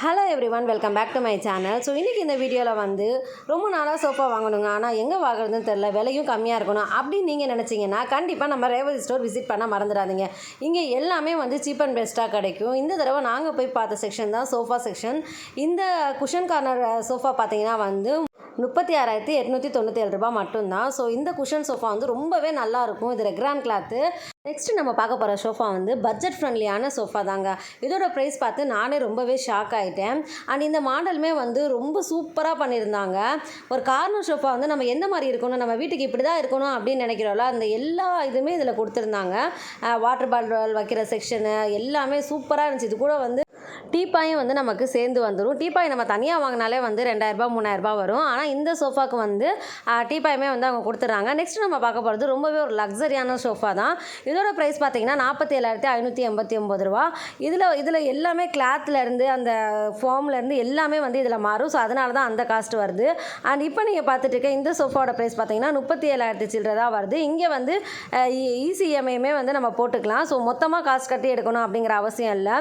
Hello everyone welcome back to my channel so இன்றைக்கி இந்த வீடியோவில் வந்து ரொம்ப நாளாக சோஃபா வாங்கணுங்க. ஆனால் எங்கே வாங்குறதுன்னு தெரில விலையும் கம்மியாக இருக்கணும் அப்படின்னு நீங்கள் நினச்சிங்கன்னா கண்டிப்பாக நம்ம ரேவதி ஸ்டோர் விசிட் பண்ண மறந்துடாதீங்க. இங்கே எல்லாமே வந்து சீப் அண்ட் பெஸ்ட்டாக கிடைக்கும். இந்த தடவை நாங்கள் போய் பார்த்த செக்ஷன் தான் சோஃபா செக்ஷன் இந்த குஷன் கார்னர் சோஃபா பார்த்தீங்கன்னா வந்து முப்பத்தி ஆறாயிரத்தி எட்நூற்றி தொண்ணூற்றி ஏழு ரூபாய் மட்டும்தான். ஸோ இந்த குஷன் சோஃபா வந்து ரொம்பவே நல்லா இருக்கும். இது ரெக்ரான் கிளாத்து நெக்ஸ்ட் நம்ம பார்க்க போகிற சோஃபா வந்து பட்ஜெட் ஃப்ரெண்ட்லியான சோஃபா தாங்க. இதோட ப்ரைஸ் பார்த்து நானே ரொம்பவே ஷாக் ஆகிட்டேன் அண்ட் இந்த மாடலுமே வந்து ரொம்ப சூப்பராக பண்ணியிருந்தாங்க. ஒரு கார்னர் சோஃபா வந்து நம்ம எந்த மாதிரி இருக்கணும் நம்ம வீட்டுக்கு இப்படி தான் இருக்கணும் அப்படின்னு நினைக்கிறோம்ல அந்த எல்லா இதுவுமே இதில் கொடுத்துருந்தாங்க. வாட்டர் பாட்டில் வைக்கிற செக்ஷனு எல்லாமே சூப்பராக இருந்துச்சு. இது கூட வந்து டீப்பாயும் வந்து நமக்கு சேர்ந்து வந்துடும் டீப்பாய் நம்ம தனியாக வாங்கினாலே வந்து ரெண்டாயிரரூபா மூணாயிரரூபா வரும். ஆனால் இந்த சோஃபாவுக்கு வந்து டீப்பாயுமே வந்து அவங்க கொடுத்துட்றாங்க. நெக்ஸ்ட் நம்ம பார்க்க போகிறது ரொம்பவே ஒரு லக்ஸரியான சோஃபா தான். இதோட ப்ரைஸ் பார்த்தீங்கன்னா நாற்பத்தி ஏழாயிரத்தி ஐநூற்றி எண்பத்தி ஒம்பது ரூபா. இதில் இதில் எல்லாமே கிளாத்லேருந்து அந்த ஃபார்ம்லேருந்து எல்லாமே வந்து இதில் மாறும். ஸோ அதனால தான் அந்த காஸ்ட் வருது. அண்ட் இப்போ நீங்கள் பார்த்துட்டு இருக்க இந்த சோஃபாவோட ப்ரைஸ் பார்த்தீங்கன்னா முப்பத்தி ஏழாயிரத்தி சில்லற தான் வருது. இங்கே வந்து ஈசிஎம்ஐயுமே வந்து நம்ம போட்டுக்கலாம். ஸோ மொத்தமாக காசு கட்டி எடுக்கணும் அப்படிங்கிற அவசியம் இல்லை.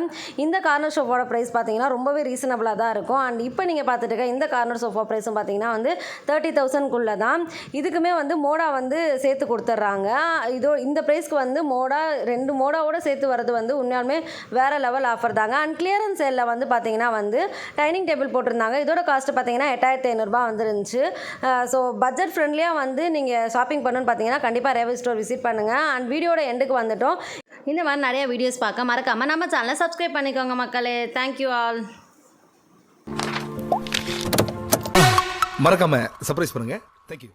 இந்த கார்னர் சோஃபாவோட ப்ரைஸ் பார்த்தீங்கன்னா ரொம்பவே ரீசனபிளாக தான் இருக்கும். அண்ட் இப்போ நீங்கள் பார்த்துட்டு இருக்க இந்த கார்னர் சோஃபா ப்ரைஸும் பார்த்தீங்கன்னா வந்து தேர்ட்டி தௌசண்ட்குள்ளே தான் இதுக்குமே வந்து மோடா வந்து சேர்த்து கொடுத்துட்றாங்க. இதோ இந்த ப்ரைஸ்க்கு வந்து மோடா ரெண்டு மோடாவோட சேர்த்து வர்றது வந்து உண்மையாலுமே வேறு லெவல் ஆஃபர் தாங்க. அண்ட் கிளியரன்ஸ் சேலில் வந்து பார்த்தீங்கன்னா வந்து டைனிங் டேபிள் போட்டிருந்தாங்க. இதோட காஸ்ட் பார்த்தீங்கன்னா எட்டாயிரத்தி ஐநூறுரூபா வந்துருந்துச்சு. ஸோ பட்ஜெட் ஃப்ரெண்ட்லியாக வந்து நீங்கள் ஷாப்பிங் பண்ணணும்னு பார்த்தீங்கன்னா கண்டிப்பாக ரேவல் ஸ்டோர் விசிட் பண்ணுங்கள் அண்ட் வீடியோட எண்டுக்கு வந்துட்டோம். இந்த மாதிரி நிறைய வீடியோஸ் பார்க்க மறக்காமல் நம்ம சேனலை சப்ஸ்கிரைப் பண்ணிக்கோங்க மக்களே. தேங்க்யூ ஆல் மறக்காம சர்ப்ரைஸ் பண்ணுங்க. Thank you